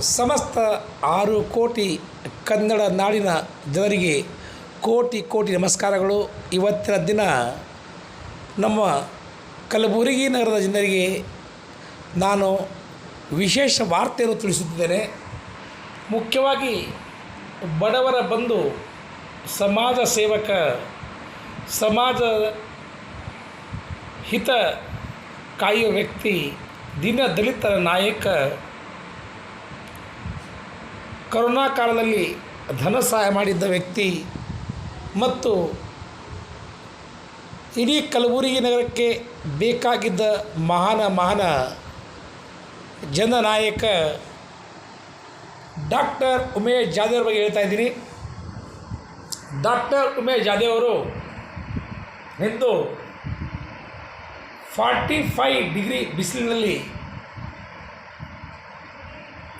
ಸಮಸ್ತ ಆರು ಕೋಟಿ ಕನ್ನಡ ನಾಡಿನ ಜನರಿಗೆ ಕೋಟಿ ಕೋಟಿ ನಮಸ್ಕಾರಗಳು. ಇವತ್ತಿನ ದಿನ ನಮ್ಮ ಕಲಬುರಗಿ ನಗರದ ಜನರಿಗೆ ನಾನು ವಿಶೇಷ ವಾರ್ತೆಯನ್ನು ತಿಳಿಸುತ್ತಿದ್ದೇನೆ. ಮುಖ್ಯವಾಗಿ ಬಡವರ ಬಂಧು, ಸಮಾಜ ಸೇವಕ, ಸಮಾಜ ಹಿತ ಕಾಯುವ ವ್ಯಕ್ತಿ ದಿನ ದಲಿತರ ನಾಯಕ ಕರೋನಾ ಕಾಲದಲ್ಲಿ ಧನ ಸಹಾಯ ಮಾಡಿದ್ದ ವ್ಯಕ್ತಿ ಮತ್ತು ಇಡೀ ಕಲಬುರಗಿ ನಗರಕ್ಕೆ ಬೇಕಾಗಿದ್ದ ಮಹಾನ ಮಹಾನ ಜನನಾಯಕ ಡಾಕ್ಟರ್ ಉಮೇಶ್ ಜಾಧವ್ ಬಗ್ಗೆ ಹೇಳ್ತಾ ಇದ್ದೀನಿ. ಡಾಕ್ಟರ್ ಉಮೇಶ್ ಜಾಧವ್ ಅವರು ಇಂದು ಫಾರ್ಟಿ ಫೈ ಡಿಗ್ರಿ ಬಿಸಿಲಿನಲ್ಲಿ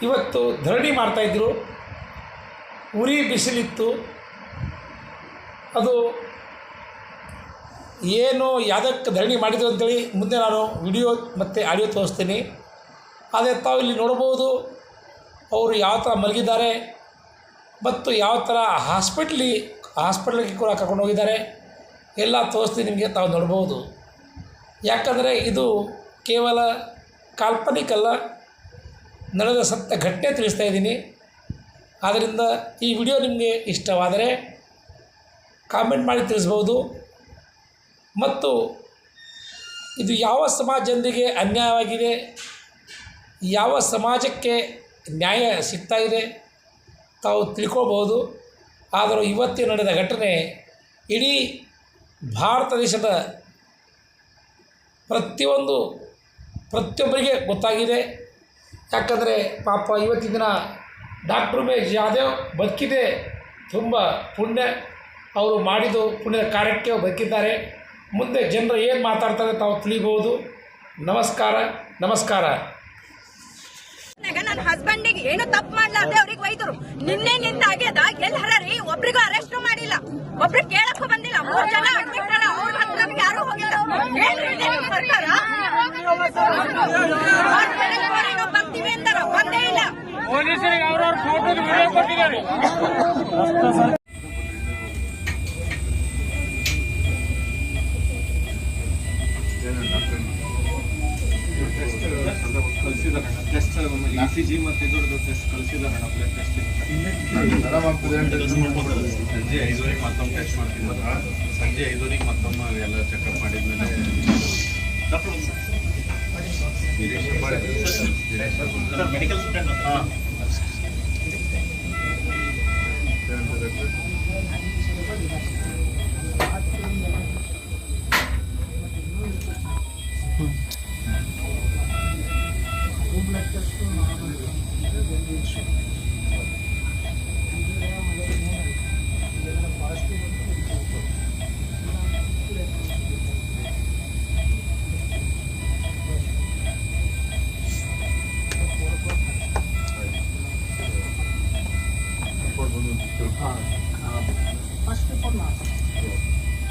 ಇವತ್ತು ಧರಣಿ ಮಾಡ್ತಾಯಿದ್ರು ಉರಿ ಬಿಸಿಲಿತ್ತು. ಅದು ಏನು ಯಾವುದಕ್ಕೆ ಧರಣಿ ಮಾಡಿದ್ರು ಅಂತೇಳಿ ಮುಂದೆ ನಾನು ವಿಡಿಯೋ ಮತ್ತು ಆಡಿಯೋ ತೋರಿಸ್ತೀನಿ. ಆದರೆ ತಾವು ಇಲ್ಲಿ ನೋಡ್ಬೋದು ಅವರು ಯಾವ ಥರ ಮಲಗಿದ್ದಾರೆ ಮತ್ತು ಯಾವ ಥರ ಹಾಸ್ಪಿಟ್ಲಿ ಹಾಸ್ಪಿಟ್ಲಿಗೆ ಕೂಡ ಕರ್ಕೊಂಡು ಹೋಗಿದ್ದಾರೆ. ಎಲ್ಲ ತೋರಿಸ್ತೀನಿ ನಿಮಗೆ, ತಾವು ನೋಡ್ಬೋದು. ಯಾಕಂದರೆ ಇದು ಕೇವಲ ಕಾಲ್ಪನಿಕಲ್ಲ ನಡೆದ ಸತ್ತ ಘಟನೆ ತಿಳಿಸ್ತಾ ಇದ್ದೀನಿ. ಆದ್ದರಿಂದ ಈ ವಿಡಿಯೋ ನಿಮಗೆ ಇಷ್ಟವಾದರೆ ಕಾಮೆಂಟ್ ಮಾಡಿ ತಿಳಿಸ್ಬೋದು. ಮತ್ತು ಇದು ಯಾವ ಸಮಾಜದೊಂದಿಗೆ ಅನ್ಯಾಯವಾಗಿದೆ, ಯಾವ ಸಮಾಜಕ್ಕೆ ನ್ಯಾಯ ಸಿಗ್ತಾ ಇದೆ ತಾವು ತಿಳ್ಕೊಬೋದು. ಆದರೂ ಇವತ್ತಿನ ನಡೆದ ಘಟನೆ ಇಡೀ ಭಾರತ ದೇಶದ ಪ್ರತಿಯೊಂದು, ಪ್ರತಿಯೊಬ್ಬರಿಗೆ ಗೊತ್ತಾಗಿದೆ. ಯಾಕಂದರೆ ಪಾಪ ಇವತ್ತಿನ ದಿನ ಡಾಕ್ಟ್ರ್ ಉಮೇಶ್ ಯಾದವ್ ಬದುಕಿದೆ ತುಂಬ ಪುಣ್ಯ. ಅವರು ಮಾಡಿದ್ದು ಪುಣ್ಯದ ಕಾರ್ಯಕ್ಕೆ ಬದುಕಿದ್ದಾರೆ. ಮುಂದೆ ಜನರು ಏನು ಮಾತಾಡ್ತಾರೆ ತಾವು ತಿಳಿಬೋದು ನಮಸ್ಕಾರ ನಮಸ್ಕಾರ. ನನ್ನ ಹಸ್ಬೆಂಡಿಗೆ ಏನು ತಪ್ಪು ಮಾಡ್ಲಾರ್ದೆ ಅವ್ರಿಗೆ ವೈದ್ಯರು? ನಿನ್ನೆ ನಿಂದ ಆಗ್ಯದ, ಎಲ್ಲಿ ಹರರಿ? ಒಬ್ರಿಗೂ ಅರೆಸ್ಟ್ ಮಾಡಿಲ್ಲ. ಒಬ್ರು ಕೇಳಕ್ಕೂ ಬಂದಿಲ್ಲ. ಮೂರು ಜನ ಅಡ್ಮಿಟ್ ಯಾರು ಅಂತಾರ ಬಂದೇ ಇಲ್ಲ. ಪೊಲೀಸರಿಗೆ ಅವ್ರವ್ರ ಫೋಟೋ ವಿಡಿಯೋ ಕೊಟ್ಟಿದ್ದಾರೆ. ಟೆಸ್ಟ್ ಇ ಸಿ ಜಿ ಮತ್ತು ಇದ್ರದ್ದು ಟೆಸ್ಟ್ ಕಳಿಸಿದಾರೆ ಬ್ಲಡ್ ಟೆಸ್ಟಿಂಗ್ ಸಂಜೆ ಐದುವರೆಗೆ ಮತ್ತೊಮ್ಮೆ ಟೆಸ್ಟ್ ಮಾಡ್ತೀನಿ ಸಂಜೆ ಐದುವರೆಗೆ ಮತ್ತೊಮ್ಮೆ ಎಲ್ಲ ಚೆಕಪ್ ಮಾಡಿದ್ಮೇಲೆ. ವೀರೇಶ್ ಹೆಬ್ಬಾಳೆ.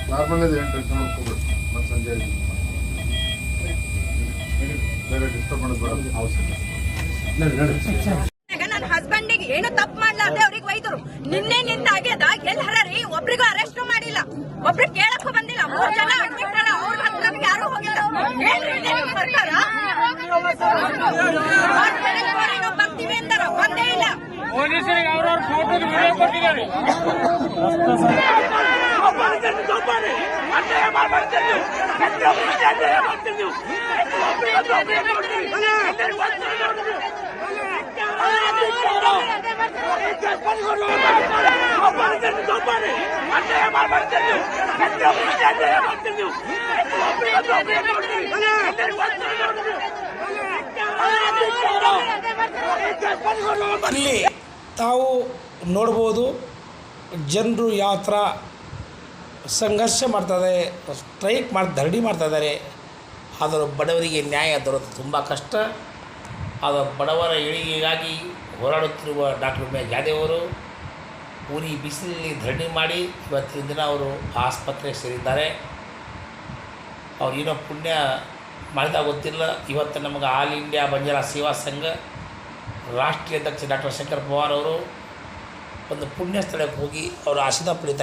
ನಾರ್ಮಲ್ ಇದೆ ಏನು ಟೆನ್ಷನ್ ಮಾಡ್ಕೋಬೇಡಿ ಮತ್ತೆ ಸಂಜೆ ಆಗಿ ಬೇರೆ ಡಿಸ್ಟರ್ಬ್ ಮಾಡೋದು ಬೇಡ ನನ್ನ ಹಸ್ಬೆಂಡಿಗೆ ಏನು ತಪ್ಪು ಮಾಡ್ಲಾರ್ದೆ ಅವ್ರಿಗೆ ಒಯ್ದರು ನಿನ್ನೆ ನಿಂದ ಆಗ್ಯದ ಎಲ್ಲಿ ಹರರಿ ಒಬ್ರಿಗೂ ಅರೆಸ್ಟ್ ಮಾಡಿಲ್ಲ. ಒಬ್ರು ಕೇಳಕ್ಕೂ ಬಂದಿಲ್ಲ. ಮೂರ್ ಜನ ಅಡ್ಮಿಟ್ ಅವ್ರ ಹತ್ರ ಯಾರು ಹೋಗಿಲ್ಲ. ನಾವು ಬರ್ತೀವಿ ಅಂತಾರ. ಬಂದೇ ಇಲ್ಲ. ಪೊಲೀಸರಿಗೆ ಅವ್ರವ್ರ ಫೋಟೋ ವಿಡಿಯೋ ಕೊಟ್ಟಿದ್ದಾರೆ. ಇಲ್ಲಿ ತಾವು ನೋಡ್ಬೋದು ಜನರು ಯಾವ ಥರ ಸಂಘರ್ಷ ಮಾಡ್ತಾರೆ ಸ್ಟ್ರೈಕ್ ಮಾಡಿ, ಧರಣಿ ಮಾಡ್ತಾ ಇದ್ದಾರೆ ಆದರೂ ಬಡವರಿಗೆ ನ್ಯಾಯ ದೊರೆತು. ತುಂಬ ಕಷ್ಟ. ಆದ ಬಡವರ ಏಳಿಗೆಗಾಗಿ ಹೋರಾಡುತ್ತಿರುವ ಡಾಕ್ಟರ್ ಉಮೇಶ್ ಜಾಧವ್ ಅವರು ಉರಿ ಬಿಸಿಲಲ್ಲಿ ಧರಣಿ ಮಾಡಿ ಇವತ್ತಿನ ದಿನ ಅವರು ಆಸ್ಪತ್ರೆಗೆ ಸೇರಿದ್ದಾರೆ. ಅವ್ರು ಏನೋ ಪುಣ್ಯ ಮಾಡಿದಾಗ ಗೊತ್ತಿಲ್ಲ. ಇವತ್ತು ನಮಗೆ ಆಲ್ ಇಂಡಿಯಾ ಬಂಜಾರ ಸೇವಾ ಸಂಘ ರಾಷ್ಟ್ರೀಯ ಅಧ್ಯಕ್ಷ ಡಾಕ್ಟರ್ ಶಂಕರ್ ಪವಾರ್ ಅವರು ಒಂದು ಪುಣ್ಯ ಸ್ಥಳಕ್ಕೆ ಹೋಗಿ ಅವರು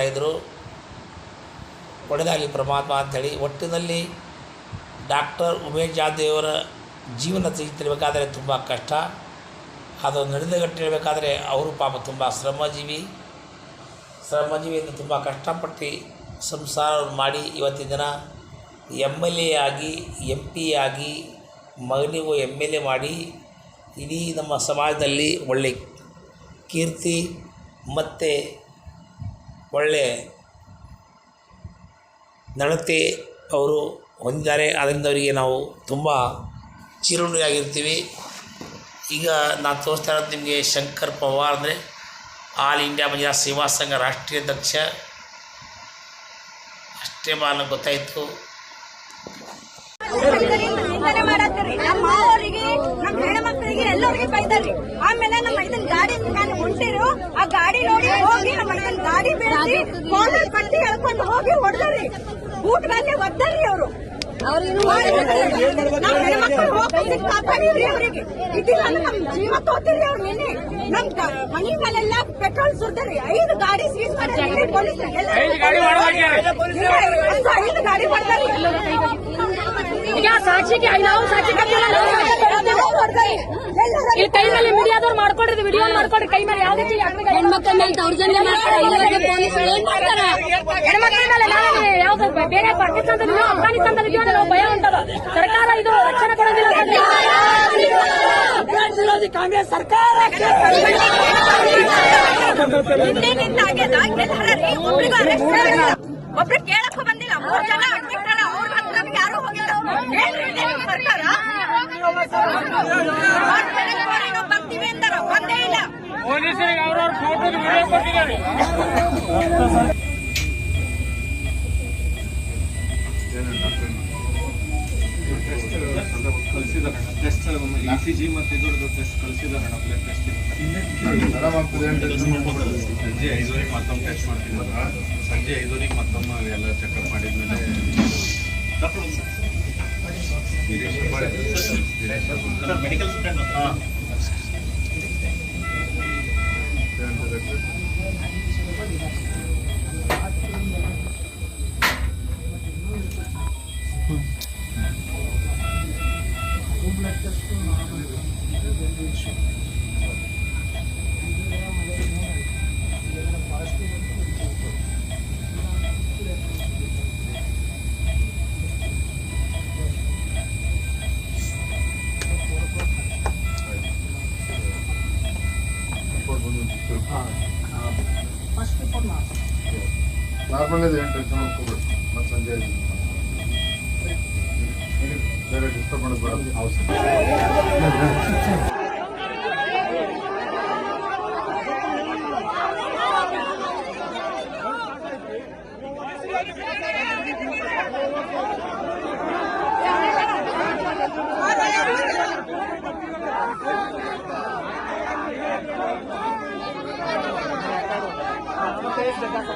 ಇದ್ದರು ಒಳ್ಳೆಯದಾಗಲಿ ಪರಮಾತ್ಮ ಅಂಥೇಳಿ ಒಟ್ಟಿನಲ್ಲಿ ಡಾಕ್ಟರ್ ಉಮೇಶ್ ಜಾಧವಿಯವರ ಜೀವನ ತಿಳಿಬೇಕಾದರೆ ತುಂಬ ಕಷ್ಟ. ಅದು ನಡೆದಗಟ್ಟು ಹೇಳಬೇಕಾದ್ರೆ ಅವರು ಪಾಪ ತುಂಬ ಶ್ರಮಜೀವಿ. ಶ್ರಮಜೀವಿಯಿಂದ ತುಂಬ ಕಷ್ಟಪಟ್ಟು ಸಂಸಾರ ಮಾಡಿ ಇವತ್ತಿನ ದಿನ ಎಂ ಎಲ್ ಎ ಆಗಿ ಎಂ ಪಿ ಆಗಿ, ಮಗನಿಗೂ ಎಂ ಎಲ್ ಎ ಮಾಡಿ ಇಡೀ ನಮ್ಮ ಸಮಾಜದಲ್ಲಿ ಒಳ್ಳೆ ಕೀರ್ತಿ ಮತ್ತು ಒಳ್ಳೆ ನಡತೆ ಅವರು ಹೊಂದಿದ್ದಾರೆ. ಅದರಿಂದ ಅವರಿಗೆ ನಾವು ತುಂಬ ಚಿರುಣಿಯಾಗಿರ್ತೀವಿ ಈಗ ನಾನು ತೋರಿಸ್ತಾ ಇರೋದು ನಿಮಗೆ ಶಂಕರ್ ಪವಾರ್ ಅಂದರೆ ಆಲ್ ಇಂಡಿಯಾ ಮಹಿಳಾ ಸೇವಾ ಸಂಘ ರಾಷ್ಟ್ರೀಯ ಅಧ್ಯಕ್ಷ. ಅಷ್ಟೇ ಬಾ ನನಗೆ ಗೊತ್ತಾಯಿತು. ಎಲ್ಲರಿಗೆ ಆಮೇಲೆ ನಮ್ಮ ಗಾಡಿ ಹೊಂಟಿರು ಆ ಗಾಡಿ ನೋಡಿ ಹೋಗಿ ನಮ್ಮ ಗಾಡಿ ಹೋಗಿ ಬೂಟ್ ಮೇಲೆ ಒದ್ದರಿ ಅವರು. ನಮ್ಮ ಹೆಣ್ಮಕ್ಳು ಹೋಗಿ ಕಾಪಾಡಿದ್ರಿ ಅವರಿಗೆ. ಇದಿಲ್ಲ ಅಂದ್ರೆ ನಮ್ ಜೀವ ತೋತಿರಿ ಅವ್ರು ನಿನ್ನೆ ನಮ್ ಗ- ಮನಿ ಮೇಲೆಲ್ಲ ಪೆಟ್ರೋಲ್ ಸುರಿದ್ರಿ ಐದು ಗಾಡಿ ಸೀಸ್ ಮಾಡಿ ಪೊಲೀಸ್ ಐದು ಗಾಡಿ ಹೊಡ್ದಾಕ್ಯಾರಿ. ಐದು ಗಾಡಿ ಮಾಡ್ತಾರೆ. ಈಗ ಸಾಕ್ಷಿಗೆ ನಾವು ಸಾಕ್ಷಿ ಇಲ್ಲಿ ಕೈ ಮೇಲೆ ಮೀಡಿಯಾದವ್ರು ಮಾಡ್ಕೊಡ್ರಿ ವಿಡಿಯೋ ಮಾಡ್ಕೊಡ್ರಿ ಕೈ ಮೇಲೆ ಯಾವ ರೀತಿ ಹೆಣ್ಮಕ್ಳ ಮೇಲೆ ದೌರ್ಜನ್ಯ ಮಾಡ್ತಾರೆ ಇಲ್ಲಿವರೆಗೆ ಪೊಲೀಸರು. ಏನ್ ಮಾಡ್ತಾರ? ಹೆಣ್ಮಕ್ಳ ಮೇಲೆ ನಾವು ಯಾವ್ದು ಬೇರೆ ಪಾಕಿಸ್ತಾನದಲ್ಲಿ ಅಫ್ಘಾನಿಸ್ತಾನದಲ್ಲಿ ಇದೆಯೋ ನಾವು ಭಯ ಉಂಟದ. ಸರ್ಕಾರ ಇದು ರಕ್ಷಣೆ ಕೊಡೋದಿಲ್ಲ ಕಾಂಗ್ರೆಸ್ ಸರ್ಕಾರ ಒಬ್ರು ಕೇಳಕ್ಕೂ ಬಂದಿಲ್ಲ. ಮೂರ್ ಜನ ಅಡ್ಮಿಟ್ ಅವ್ರ ಹತ್ರ ಯಾರು ಹೋಗಿಲ್ಲ ಏನ್ರಿ ಇದು ನಿಮ್ ಸರ್ಕಾರ ನಾವು ಬರ್ತೀವಿ ಅಂದಾರ ಬಂದೇ ಇಲ್ಲ ಪೊಲೀಸರಿಗೆ ಅವ್ರವ್ರ ಫೋಟೋ ವಿಡಿಯೋ ಕೊಟ್ಟಿದ್ದಾರೆ ಸಿ ಜಿ ಮತ್ತು ಇದ್ರದ್ದು ಟೆಸ್ಟ್ ಕಳಿಸಿದಾರೆ ಬ್ಲಡ್. ಸಂಜೆ ಐದುವರೆಗೆ ಮತ್ತೊಮ್ಮೆ ಟೆಸ್ಟ್ ಮಾಡ್ತೀವಿ ಸಂಜೆ ಐದುವರೆಗೆ ಮತ್ತೊಮ್ಮೆ ಎಲ್ಲ ಚೆಕಪ್ ಮಾಡಿದ್ಮೇಲೆ మెడికల్ స్టూడెంట్ ಬಂದು ನಾರ್ಮಲ್ ಇದೆ ಏನು ಟೆನ್ಷನ್ ಮಾಡ್ಕೋಬೇಡಿ ಮತ್ತೆ ಸಂಜೆ ಆಯ್ತು ಬೇರೆ ಡಿಸ್ಟರ್ಬ್ ಮಾಡೋದು ಬೇಡ ಹೌದು Thank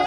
you.